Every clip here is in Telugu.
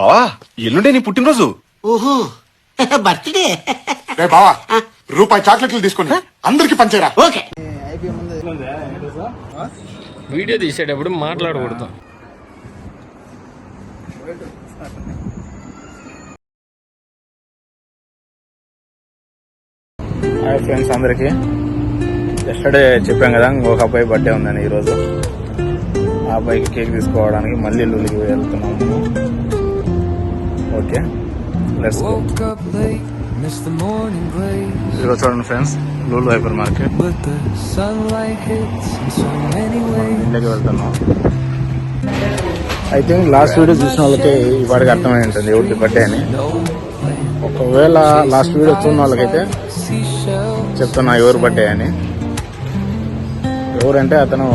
బావా ఎల్లుండే నీ పుట్టినరోజు. ఓహో బర్త్డే. రే బావా రూపాయి చాక్లెట్లు తీసుకొని అందరికి పంచేరా. ఓకే. వీడియో తీసేటప్పుడు మాట్లాడకూడదు. హాయ్ ఫ్రెండ్స్ అందరికి. ఎస్టర్డే చెప్పాం కదా ఇంకొక అబ్బాయి బర్త్డే ఉందని ఈరోజు. ఆ అబ్బాయికి కేక్ తీసుకోవడానికి మళ్ళీ లూలికి వెళ్తున్నాము. Okay let's go Woke up late, missed the morning blaze. ఈరోజు చూడండి ఫ్రెండ్స్ లూలు హైపర్ మార్కెట్. ఇంటికి వెళ్తున్నాం ఐ థింక్ లాస్ట్ వీడియో చూసిన వాళ్ళకి పాటికి అర్థమై ఉంటుంది ఎవరికి బర్త్డే అని. ఒకవేళ లాస్ట్ వీడియో చూసిన వాళ్ళకైతే చెప్తున్నా ఎవరు బర్త్డే అని ఎవరంటే అతను.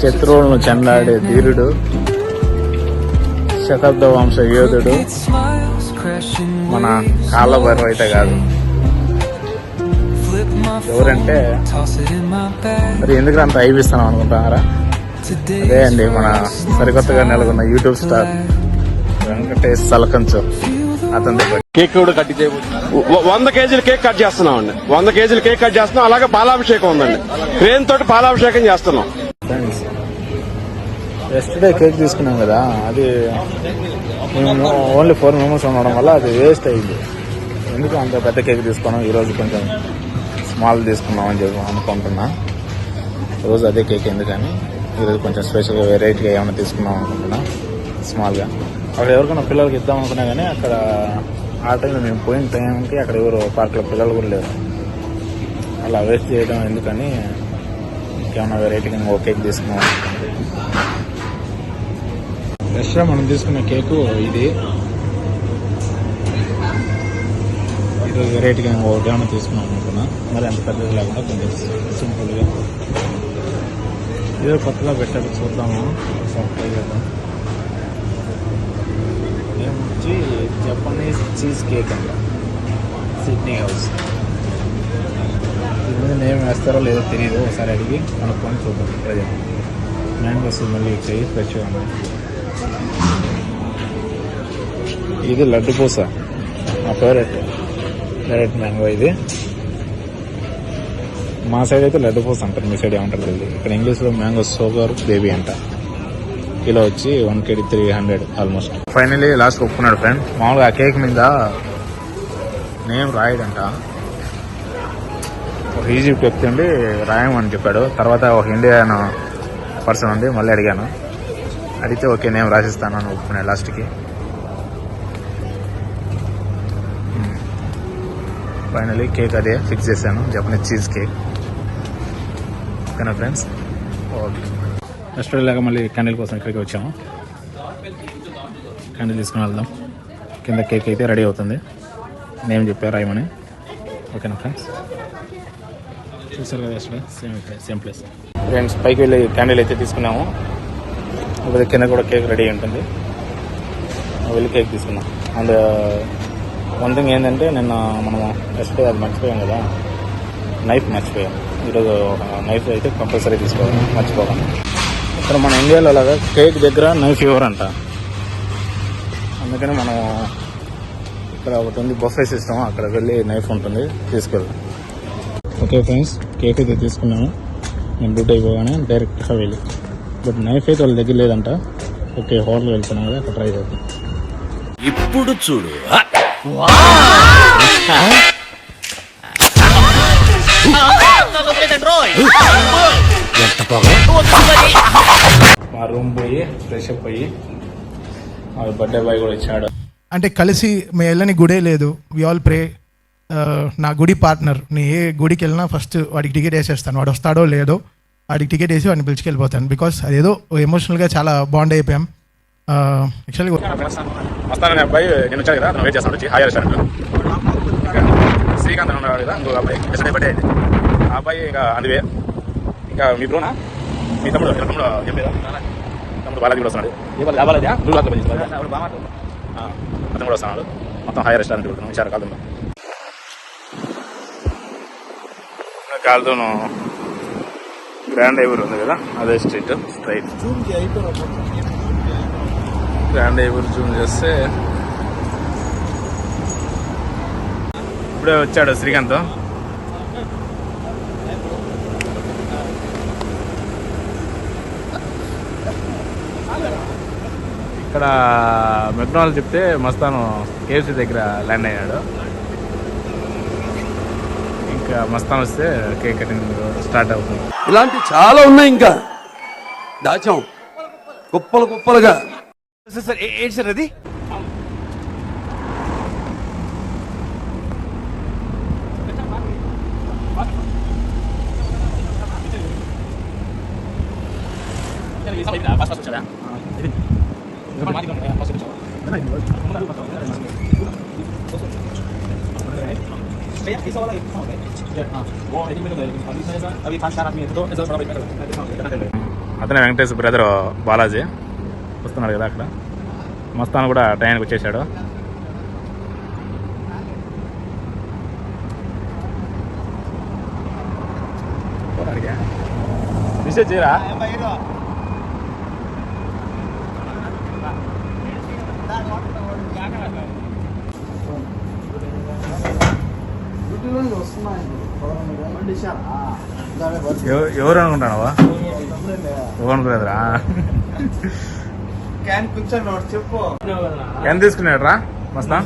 శత్రువులను చెండాడే ధీరుడు శతాబ్ద వంశ యోధుడు మన. కాళ్ళ బరువు అయితే కాదు. ఎవరంటే. మరి ఎందుకు అంత అయిపిస్తున్నాం అనుకుంటున్నారా? అదే అండి మన సరికొత్తగా నెలకొన్న యూట్యూబ్ స్టార్ వెంకటేష్ సలకంచు. అతని దగ్గర కేక్ కూడా కట్ చేయబోతున్నారు? వంద కేజీల కేక్ కట్ చేస్తున్నాం అండి వంద కేజీల కేక్ కట్ చేస్తున్నాం. అలాగే పాలాభిషేకం ఉందండి. క్రేన్ తోటి పాలాభిషేకం చేస్తున్నాం. ఎస్టర్డే కేక్ తీసుకున్నాం కదా అది మేము ఓన్లీ ఫోర్ మెంబర్స్ ఉండడం వల్ల అది వేస్ట్ అయింది. ఎందుకు అంత పెద్ద కేక్ తీసుకున్నాం ఈరోజు కొంచెం స్మాల్ తీసుకున్నాం అని చెప్పి అనుకుంటున్నా. రోజు అదే కేక్ ఎందుకని? ఈరోజు కొంచెం స్పెషల్గా వెరైటీగా ఏమైనా తీసుకున్నాం అనుకుంటున్నా స్మాల్గా అక్కడ ఎవరికైనా పిల్లలకి ఇద్దాం అనుకున్నా కానీ అక్కడ ఆ టైంలో మేము పోయిన టైంకి అక్కడ ఎవరు పార్క్లో పిల్లలు కూడా లేరు. అలా వేస్ట్ చేయడం ఎందుకని? ఇంకేమైనా వెరైటీగా ఓ కేక్ తీసుకున్నాం ఫ్రెష్గా మనం తీసుకున్న కేకు ఇది. ఇది వెరైటీగా ఇంకోటి ఏమైనా తీసుకున్నాం అనుకున్నా. మరి అంత పెద్దది లేకుండా కొంచెం సింపుల్గా. ఏదో కొత్తగా పెట్టారు చూద్దాము. సర్ప్రైజ్ కదా చేద్దాం. ఏమొచ్చి జపనీస్ చీజ్ కేక్ అంట. సిడ్నీ హౌస్ దీని మీద నేమ్ వేస్తారో లేదో తెలియదు ఒకసారి అడిగి కనుక్కొని చూద్దాం. ట్రై మ్యాంగోస్ మళ్ళీ వచ్చాయి ఫ్రెష్గా ఉన్నాయి ఇది లడ్డు పూస. మా ఫేవరెట్ ఫేవరెట్ మ్యాంగో ఇది. మా సైడ్ అయితే లడ్డు పూస అంటారు. మీ సైడ్ ఏమంటారు తెలియదు. ఇక్కడ ఇంగ్లీష్లో మ్యాంగో సోగర్ బేబీ అంట. కిలో వచ్చి one KG three hundred almost finally last ఒప్పుకున్నాడు ఫ్రెండ్ మామూలుగా ఆ కేక్ మీద నేమ్ రాయడంట. ఒక ఈజిప్ట్ వ్యక్తి ఉండి రాయమని చెప్పాడు. తర్వాత ఒక ఇండియన్ పర్సన్ ఉంది మళ్ళీ అడిగాను. అడిగితే ఓకే నేను రాసిస్తాను అని ఒప్పుకున్నాను లాస్ట్కి ఫైనలీ కేక్ అదే ఫిక్స్ చేశాను. జపనీస్ చీజ్ కేక్ ఓకేనా ఫ్రెండ్స్ ఓకే రెస్టారెంట్ లాగా మళ్ళీ క్యాండిల్ కోసం ఇక్కడికి వచ్చాము. క్యాండిల్ తీసుకుని వెళ్దాం. కింద కేక్ అయితే రెడీ అవుతుంది. నేమ్ చెప్పారు రాయమని. ఓకేనా ఫ్రెండ్స్ చూసారు కదా అసలు సేమ్ సేమ్ ప్లేస్ ఫ్రెండ్స్ పైకి వెళ్ళి క్యాండిల్ అయితే తీసుకున్నాము. ఇప్పుడు కింద కూడా కేక్ రెడీ ఉంటుంది. వెళ్ళి కేక్ తీసుకున్నాం అండ్ వన్ థింగ్ ఏంటంటే నిన్న మనం ఎస్పీ అది మర్చిపోయాం కదా. నైఫ్ మర్చిపోయాం. ఈరోజు నైఫ్ అయితే కంపల్సరీ తీసుకోవాలి. మర్చిపోవాలి. ఇక్కడ మన ఇండియాలో అలాగా కేక్ దగ్గర నైఫ్ ఇవ్వరంట అందుకని మనం ఇక్కడ ఒకటి ఉంది బఫే సిస్టమ్ అక్కడ వెళ్ళి నైఫ్ ఉంటుంది తీసుకెళ్దాం. ఓకే ఫ్రెండ్స్ కేక్ అయితే తీసుకున్నాము. నేను డ్యూటీ అయిపోగానే డైరెక్ట్గా వెళ్ళి బట్ నైఫ్ అయితే వాళ్ళ దగ్గర లేదంట. ఓకే హోటల్ వెళ్తున్నాం కదా అక్కడ ట్రై చేద్దాం. ఇప్పుడు చూడు. మా రూమ్ పోయి ఫ్రెష్ అప్ అయ్యి మా బర్త్డే బాయ్ కూడా ఇచ్చాడు అంటే కలిసి మీ వెళ్ళని గుడే లేదు. వి ఆల్ ప్రే నా గుడి పార్ట్నర్ నీ ఏ గుడికి వెళ్ళినా ఫస్ట్ వాడికి టికెట్ వేసేస్తాను. వాడు వస్తాడో లేదో వాడికి టికెట్ వేసి వాడిని పిలిచికెళ్ళిపోతాను. బికాస్ అదేదో ఎమోషనల్గా చాలా బాండ్ అయిపోయాం. యాక్చువల్లీ వస్తానని అబ్బాయి నేను వచ్చాను కదా వెయిట్ చేస్తాను వచ్చి హాయ్ రెస్టారెంట్ శ్రీకాంత్ అని ఉన్నాడు కదా ఇంకొక అబ్బాయి. బర్త్డే అయింది ఆ అబ్బాయి ఇంకా అందువే ఇంకా మీ బ్రోనా మీ తమ్ముడు మీ తమ్ముడు ఏం లేదా తమ్ముడు బాలాజీ కూడా వస్తున్నాడు. బాలాజీ? నువ్వు బాగా అతను కూడా వస్తున్నాడు. మొత్తం హాయ్ రెస్టారెంట్ పెడుతున్నాం విచార కాదు కాలుతోను గ్రాండ్ ఐవర్ ఉంది కదా అదే స్ట్రీట్ స్ట్రైట్. గ్రాండ్ ఎవరు జూమ్ చేస్తే ఇప్పుడే వచ్చాడు శ్రీకాంత్. ఇక్కడ మెక్డానల్ చెప్తే మస్తాను కేఎఫ్సీ దగ్గర ల్యాండ్ అయ్యాడు. ఇంకా మస్తాన్ వస్తే కేక్ కటింగ్ స్టార్ట్ అవుతుంది. ఇలాంటి చాలా ఉన్నాయి ఇంకా. దాచాం. కుప్పలు కుప్పలుగా. సార్ ఏంటి సార్ అది? అతనే వెంకటేష్ బ్రదర్ బాలాజీ. వస్తున్నాడు కదా అక్కడ. మస్తాన్ కూడా టైంకి వచ్చేసాడు. మెసేజ్ చేయరా ఎవ- ఎవరు అనుకుంటానవా ఎవరు బ్రదరా ఎంత తీసుకున్నాడు రా మస్తా.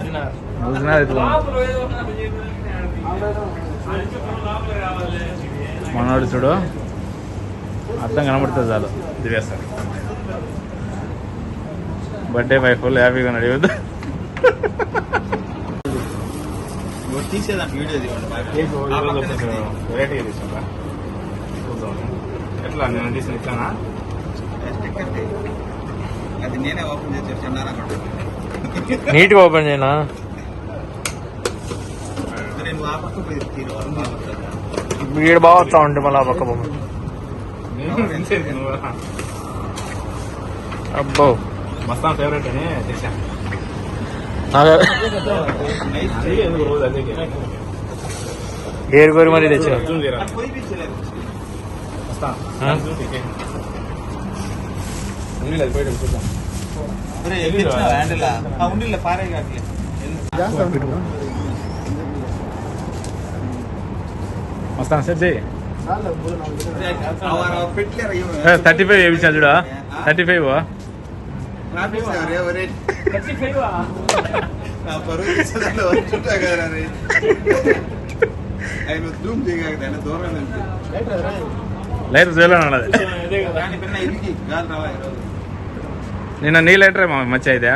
మనోడు చూడు అర్థం కనబడుతుంది చాలు దివేస్తాడు బర్త్డే బై ఫుల్ హ్యాపీగా ఉన్నాడు ఇవ్వద్దు ఎట్లా? నేను తీసిన ఇట్లానా నీట్గా ఓపెన్ చేయనా? వీడు బాగా వస్తా ఉంటే మళ్ళీ ఆ పక్క బొమ్మ అబ్బో. మస్తాన్ ఫేవరెట్ అని తెచ్చాను నాకు ఏరు కోరి మరీ తెచ్చా మస్తాన్ సెట్ చేయి థర్టీ ఫైవ్ వేయించాను చూడా థర్టీ ఫైవ్ లైటర్ చేయలేను అన్నది నిన్న నీ లైటరే మచ్చ అయితే?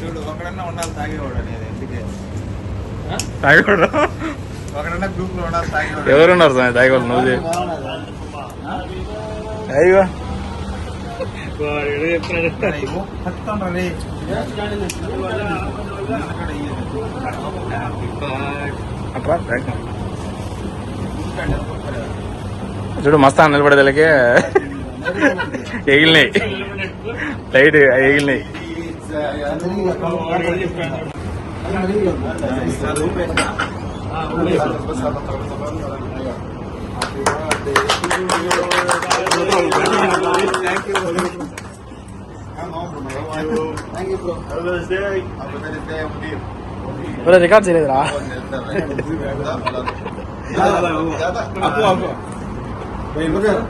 చూడు ఒకడన్నా ఉండాలి తాగేవాడు ఎందుకే తాగకూడదు ఒకడన్నా గ్రూప్లో ఉండాలి తాగేవాడు ఎవరున్నారు స్వామి తాగకూడదు నువ్వు చేయి.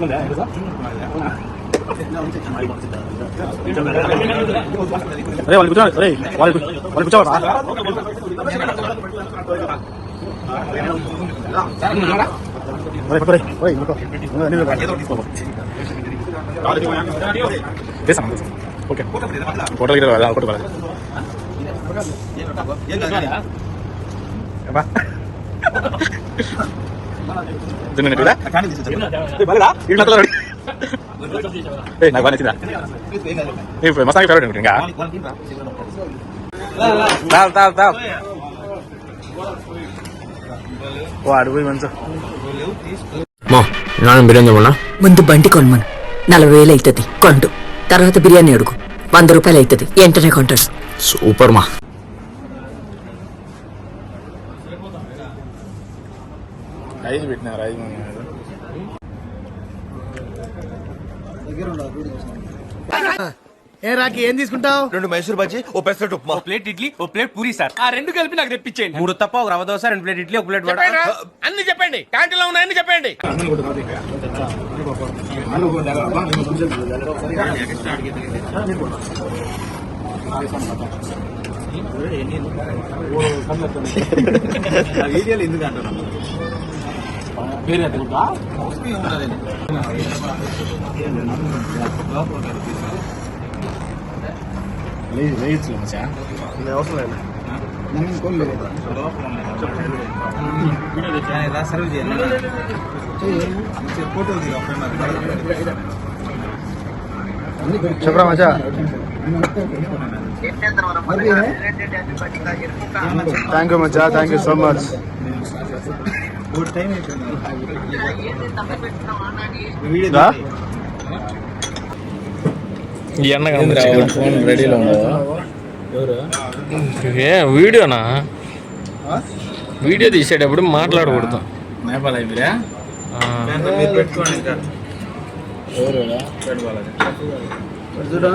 అయ్యో అట్రా తాగు. చూడు మస్తా నిలబడేదానికి ఎగిలినాయి లైట్ ఎగిలినాయి రికార్డ్ చేయలేదురా అరే వాళ్ళు కూర్చోండి అరే వాళ్ళు వాళ్ళు కూర్చోవరా ఓకే హోటల్ గిట్ట వెళ్ళాలి ఒకటి వెళ్ళాలి అబ్బా. తిన్నాను ఇప్పుడు ఇది నచ్చలేదు వాడికి. ఏయ్, నాకు బాగా నచ్చిందా ఫేవరెట్ అనుకుంటా ఇంకా తాల్ తాల్ తాల్ వాడు పోయి మంచు నాన్న బిర్యానీ ముందు బండి కొనమను. నలభై వేలు అవుతుంది కొండు. తర్వాత బిర్యానీ అడుగు. వంద రూపాయలు అవుతుంది వెంటనే కొంటాడు సూపర్ మా. ఐదు పెట్టినారు ఐదు. ఏ రాకి ఏం తీసుకుంటావు రెండు మైసూర్ బజ్జీ ఓ పెసరట్ ఉప్మా ప్లేట్ ఇడ్లీ ఓ ప్లేట్ పూరి సార్ ఆ రెండు కలిపి నాకు తెప్పించేయండి మూడు తప్ప ఒక రవ దోశ రెండు ప్లేట్ ఇడ్లీ ఒక ప్లేట్ వడ అన్ని చెప్పండి క్యాంటీన్లో ఉన్నాయని చెప్పండి లేదు వేయచ్చు మచ్చా చెప్పరా మచ్చా థ్యాంక్ యూ మచ్చా థ్యాంక్ యూ సో మచ్ ఈ అన్న ఫోన్ రెడీలో ఉండదు ఏ వీడియోనా వీడియో తీసేటప్పుడు మాట్లాడకూడదు నేపాల్ అయిపోయా ఆ, ఎవరు చూడా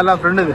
ఇలా ఫ్రెండ్ ఇది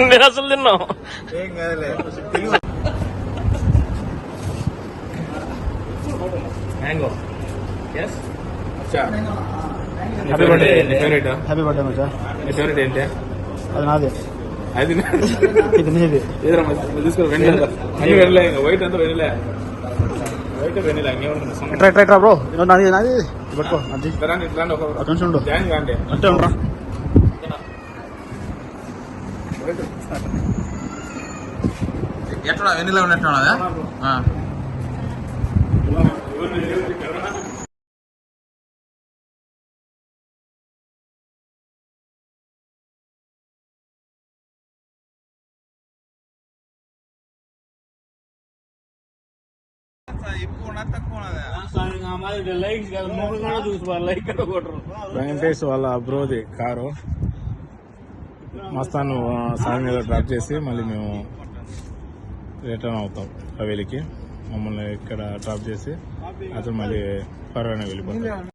నేను అసలు తిన్నావు happy birthday favourite happy birthday మచ్చా నీ ఫేవరెట్ ఏంటి అది నాదే అది ఇది నీది తీసుకో అన్ని వెన్నెలే వైట్ అంతా వెన్నెలే ఎట్రా ఎట్రా ఎట్రా బ్రో నాది నాది పట్టుకో నాది రండి రండి ఒక ఒక నిమిషం ఉండు అంటే ఉండరా ఎట్లా వెన్నెల ఉన్నట్టు ఉన్నదా వెంకటేష్ వాళ్ళ అబ్రోది కారు. మస్తాను సాయి మీద డ్రాప్ చేసి మళ్ళీ మేము రిటర్న్ అవుతాం హవేలికి. మమ్మల్ని ఇక్కడ డ్రాప్ చేసి అతను మళ్ళీ పర్వానే వెళ్ళిపోతాం